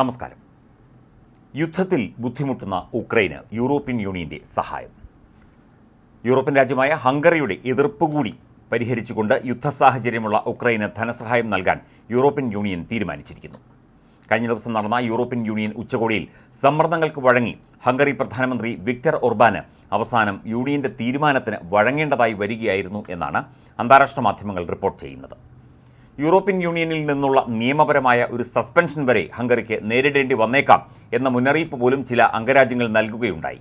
നമസ്കാരം. യുദ്ധത്തിൽ ബുദ്ധിമുട്ടുന്ന ഉക്രൈന് യൂറോപ്യൻ യൂണിയന്റെ സഹായം. യൂറോപ്യൻ രാജ്യമായ ഹംഗറിയുടെ എതിർപ്പ് കൂടി പരിഹരിച്ചുകൊണ്ട് യുദ്ധ സാഹചര്യമുള്ള ഉക്രൈന് ധനസഹായം നൽകാൻ യൂറോപ്യൻ യൂണിയൻ തീരുമാനിച്ചിരിക്കുന്നു. കഴിഞ്ഞ ദിവസം നടന്ന യൂറോപ്യൻ യൂണിയൻ ഉച്ചകോടിയിൽ സമ്മർദ്ദങ്ങൾക്ക് വഴങ്ങി ഹംഗറി പ്രധാനമന്ത്രി വിക്ടർ ഒർബാന് അവസാനം യൂണിയന്റെ തീരുമാനത്തിന് വഴങ്ങേണ്ടതായി വരികയായിരുന്നു എന്നാണ് അന്താരാഷ്ട്ര മാധ്യമങ്ങൾ റിപ്പോർട്ട് ചെയ്യുന്നത്. യൂറോപ്യൻ യൂണിയനിൽ നിന്നുള്ള നിയമപരമായ ഒരു സസ്പെൻഷൻ വരെ ഹംഗറിക്ക് നേരിടേണ്ടി വന്നേക്കാം എന്ന മുന്നറിയിപ്പ് പോലും ചില അംഗരാജ്യങ്ങൾ നൽകുകയുണ്ടായി.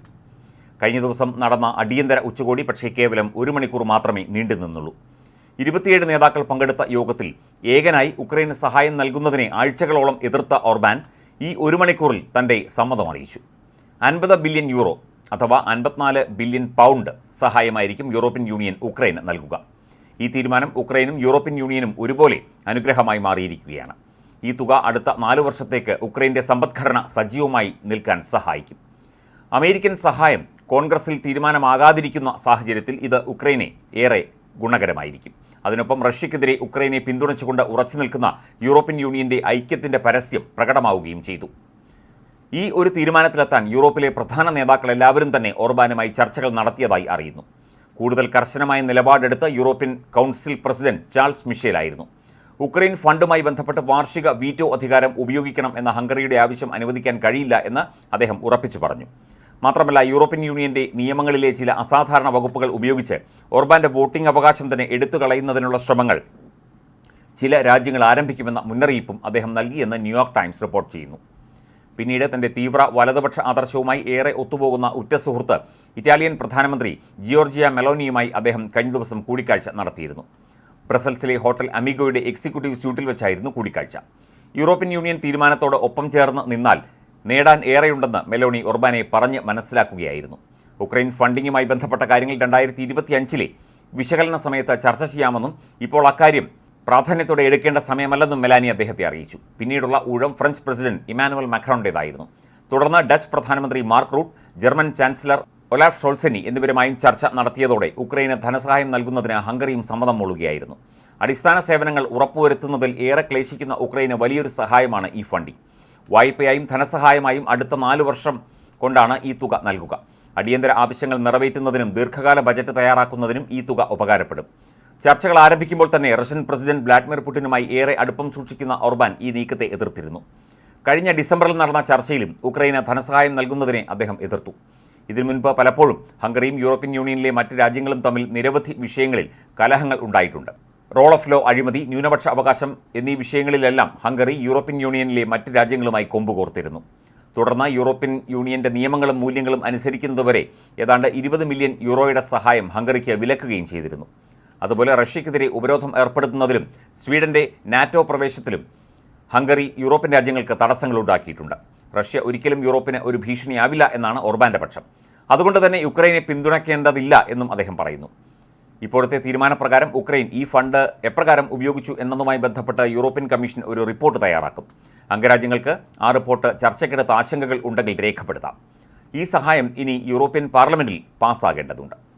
കഴിഞ്ഞ ദിവസം നടന്ന അടിയന്തര ഉച്ചകോടി പക്ഷേ കേവലം ഒരു മണിക്കൂർ മാത്രമേ നീണ്ടു നിന്നുള്ളൂ. ഇരുപത്തിയേഴ് നേതാക്കൾ പങ്കെടുത്ത യോഗത്തിൽ ഏകനായി ഉക്രൈന് സഹായം നൽകുന്നതിനെ ആഴ്ചകളോളം എതിർത്ത ഓർബാൻ ഈ ഒരു മണിക്കൂറിൽ തന്റെ സമ്മതം അറിയിച്ചു. അൻപത് ബില്യൺ യൂറോ അഥവാ അൻപത്തിനാല് ബില്യൺ പൗണ്ട് സഹായമായിരിക്കും യൂറോപ്യൻ യൂണിയൻ ഉക്രൈന് നൽകുക. ഈ തീരുമാനം ഉക്രൈനും യൂറോപ്യൻ യൂണിയനും ഒരുപോലെ അനുഗ്രഹമായി മാറിയിരിക്കുകയാണ്. ഈ തുക അടുത്ത നാലു വർഷത്തേക്ക് ഉക്രൈന്റെ സമ്പദ്ഘടന സജീവമായി നിൽക്കാൻ സഹായിക്കും. അമേരിക്കൻ സഹായം കോൺഗ്രസിൽ തീരുമാനമാകാതിരിക്കുന്ന സാഹചര്യത്തിൽ ഇത് ഉക്രൈനെ ഏറെ ഗുണകരമായിരിക്കും. അതിനൊപ്പം റഷ്യക്കെതിരെ ഉക്രൈനെ പിന്തുണച്ചുകൊണ്ട് ഉറച്ചു നിൽക്കുന്ന യൂറോപ്യൻ യൂണിയന്റെ ഐക്യത്തിന്റെ പരസ്യം പ്രകടമാവുകയും ചെയ്തു. ഈ ഒരു തീരുമാനത്തിലെത്താൻ യൂറോപ്പിലെ പ്രധാന നേതാക്കൾ എല്ലാവരും തന്നെ ഓർബാനുമായി ചർച്ചകൾ നടത്തിയതായി അറിയുന്നു. കൂടുതൽ കർശനമായ നിലപാടെടുത്ത യൂറോപ്യൻ കൗൺസിൽ പ്രസിഡന്റ് ചാൾസ് മിഷേലായിരുന്നു ഉക്രൈൻ ഫണ്ടുമായി ബന്ധപ്പെട്ട് വാർഷിക വീറ്റോ അധികാരം ഉപയോഗിക്കണം എന്ന ഹംഗറിയുടെ ആവശ്യം അനുവദിക്കാൻ കഴിയില്ല എന്ന് അദ്ദേഹം ഉറപ്പിച്ചു പറഞ്ഞു. മാത്രമല്ല യൂറോപ്യൻ യൂണിയന്റെ നിയമങ്ങളിലെ ചില അസാധാരണ വകുപ്പുകൾ ഉപയോഗിച്ച് ഓർബാന്റെ വോട്ടിംഗ് അവകാശം തന്നെ എടുത്തു കളയുന്നതിനുള്ള ശ്രമങ്ങൾ ചില രാജ്യങ്ങൾ ആരംഭിക്കുമെന്ന മുന്നറിയിപ്പും അദ്ദേഹം നൽകിയെന്ന് ന്യൂയോർക്ക് ടൈംസ് റിപ്പോർട്ട് ചെയ്യുന്നു. പിന്നീട് തന്റെ തീവ്ര വലതുപക്ഷ ആദർശവുമായി ഏറെ ഒത്തുപോകുന്ന ഉറ്റ സുഹൃത്ത് ഇറ്റാലിയൻ പ്രധാനമന്ത്രി ജിയോർജിയ മെലോനിയുമായി അദ്ദേഹം കഴിഞ്ഞ ദിവസം കൂടിക്കാഴ്ച നടത്തിയിരുന്നു. ബ്രസൽസിലെ ഹോട്ടൽ അമീഗോയുടെ എക്സിക്യൂട്ടീവ് സ്യൂട്ടിൽ വെച്ചായിരുന്നു കൂടിക്കാഴ്ച. യൂറോപ്യൻ യൂണിയൻ തീരുമാനത്തോട് ഒപ്പം ചേർന്ന് നിന്നാൽ നേടാൻ ഏറെയുണ്ടെന്ന് മെലോണി ഒർബാനെ പറഞ്ഞ് മനസ്സിലാക്കുകയായിരുന്നു. ഉക്രൈൻ ഫണ്ടിങ്ങുമായി ബന്ധപ്പെട്ട കാര്യങ്ങൾ രണ്ടായിരത്തി ഇരുപത്തിയഞ്ചിലെ വിശകലന സമയത്ത് ചർച്ച ചെയ്യാമെന്നും ഇപ്പോൾ അക്കാര്യം പ്രാധാന്യത്തോടെ എടുക്കേണ്ട സമയമല്ലെന്നും മെലാനി അദ്ദേഹത്തെ അറിയിച്ചു. പിന്നീടുള്ള ഊഴം ഫ്രഞ്ച് പ്രസിഡന്റ് ഇമാനുവൽ മാക്രോണിന്റെതായിരുന്നു തുടർന്ന് ഡച്ച് പ്രധാനമന്ത്രി Mark Rutte German chancellor Olaf ഷോൾസെനി എന്നിവരുമായും ചർച്ച നടത്തിയതോടെ ഉക്രൈന് ധനസഹായം നൽകുന്നതിന് ഹംഗറിയും സമ്മതം മൂളുകയായിരുന്നു. അടിസ്ഥാന സേവനങ്ങൾ ഉറപ്പുവരുത്തുന്നതിൽ ഏറെ ക്ലേശിക്കുന്ന ഉക്രൈന് വലിയൊരു സഹായമാണ് ഈ ഫണ്ടിംഗ് വായ്പയായും ധനസഹായമായും അടുത്ത നാല് വർഷം കൊണ്ടാണ് ഈ തുക നൽകുക. അടിയന്തര ആവശ്യങ്ങൾ നിറവേറ്റുന്നതിനും ദീർഘകാല ബജറ്റ് തയ്യാറാക്കുന്നതിനും ഈ തുക ഉപകാരപ്പെടും. ചർച്ചകൾ ആരംഭിക്കുമ്പോൾ തന്നെ റഷ്യൻ പ്രസിഡന്റ് വ്ളാഡിമിർ പുടിനുമായി ഏറെ അടുപ്പം സൂക്ഷിക്കുന്ന ഓർബാൻ ഈ നീക്കത്തെ എതിർത്തിരുന്നു. കഴിഞ്ഞ ഡിസംബറിൽ നടന്ന ചർച്ചയിലും ഉക്രൈന് ധനസഹായം നൽകുന്നതിനെ അദ്ദേഹം എതിർത്തു. ഇതിനു മുൻപ് പലപ്പോഴും ഹംഗറിയും യൂറോപ്യൻ യൂണിയനിലെ മറ്റ് രാജ്യങ്ങളും തമ്മിൽ നിരവധി വിഷയങ്ങളിൽ കലഹങ്ങൾ ഉണ്ടായിട്ടുണ്ട്. റോൾ ഓഫ് ലോ അഴിമതി ന്യൂനപക്ഷ അവകാശം എന്നീ വിഷയങ്ങളിലെല്ലാം ഹംഗറി യൂറോപ്യൻ യൂണിയനിലെ മറ്റ് രാജ്യങ്ങളുമായി കൊമ്പുകോർത്തിരുന്നു തുടർന്ന് യൂറോപ്യൻ യൂണിയന്റെ നിയമങ്ങളും മൂല്യങ്ങളും അനുസരിക്കുന്നതുവരെ ഏതാണ്ട് ഇരുപത് മില്യൺ യൂറോയുടെ സഹായം ഹംഗറിക്ക് വിലക്കുകയും ചെയ്തിരുന്നു. അതുപോലെ റഷ്യക്കെതിരെ ഉപരോധം ഏർപ്പെടുത്തുന്നതിലും സ്വീഡന്റെ നാറ്റോ പ്രവേശത്തിലും ഹംഗറി യൂറോപ്യൻ രാജ്യങ്ങൾക്ക് തടസ്സങ്ങൾ ഉണ്ടാക്കിയിട്ടുണ്ട്. റഷ്യ ഒരിക്കലും യൂറോപ്പിന് ഒരു ഭീഷണിയാവില്ല എന്നാണ് ഓർബാന്റെ പക്ഷം. അതുകൊണ്ട് തന്നെ യുക്രൈനെ പിന്തുണയ്ക്കേണ്ടതില്ല എന്നും അദ്ദേഹം പറയുന്നു. ഇപ്പോഴത്തെ തീരുമാനപ്രകാരം ഉക്രൈൻ ഈ ഫണ്ട് എപ്രകാരം ഉപയോഗിച്ചു എന്നതുമായി ബന്ധപ്പെട്ട് യൂറോപ്യൻ കമ്മീഷൻ ഒരു റിപ്പോർട്ട് തയ്യാറാക്കും. അംഗരാജ്യങ്ങൾക്ക് ആ റിപ്പോർട്ട് ചർച്ചയ്ക്കെടുത്ത ആശങ്കകൾ ഉണ്ടെങ്കിൽ രേഖപ്പെടുത്താം. ഈ സഹായം ഇനി യൂറോപ്യൻ പാർലമെന്റിൽ പാസ്സാകേണ്ടതുണ്ട്.